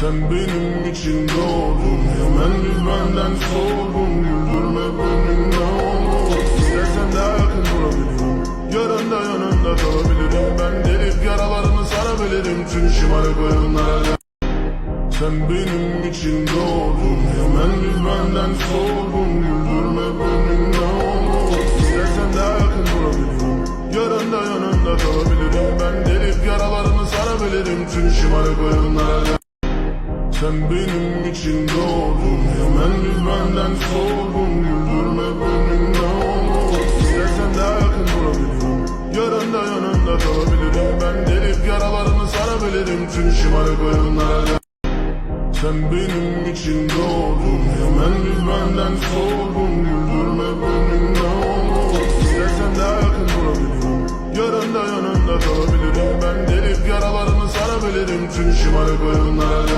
Sen benim için doğdun Hemen bir benden soğudun Güldürme beni ne olur. İstersen daha yakın durabilirim Yarın da yanında kalabilirim. Ben delip yaralarını sarabilirim Tüm şımarık oyunlara sen benim için doğdun Hemen bir benden soğudun Güldürme beni ne olur. İstersen daha yakın durabilirim Yarın da yanında kalabilirim. Ben delip yaralarını sarabilirim Tüm şımarık oyunlara Sen benim için doğdun Hemen bir benden soğudun Güldürme beni ne olur. İstersen daha yakın durabilirim Yarın da yanında kalabilirim. Ben delip yaralarını sarabilirim Tüm şımarık oyunlara sen benim için doğdun Hemen bir benden soğudun Güldürme beni ne olur. İstersen daha yakın durabilirim Yarın da yanında kalabilirim. Ben delip yaralarını sarabilirim Tüm şımarık oyunlara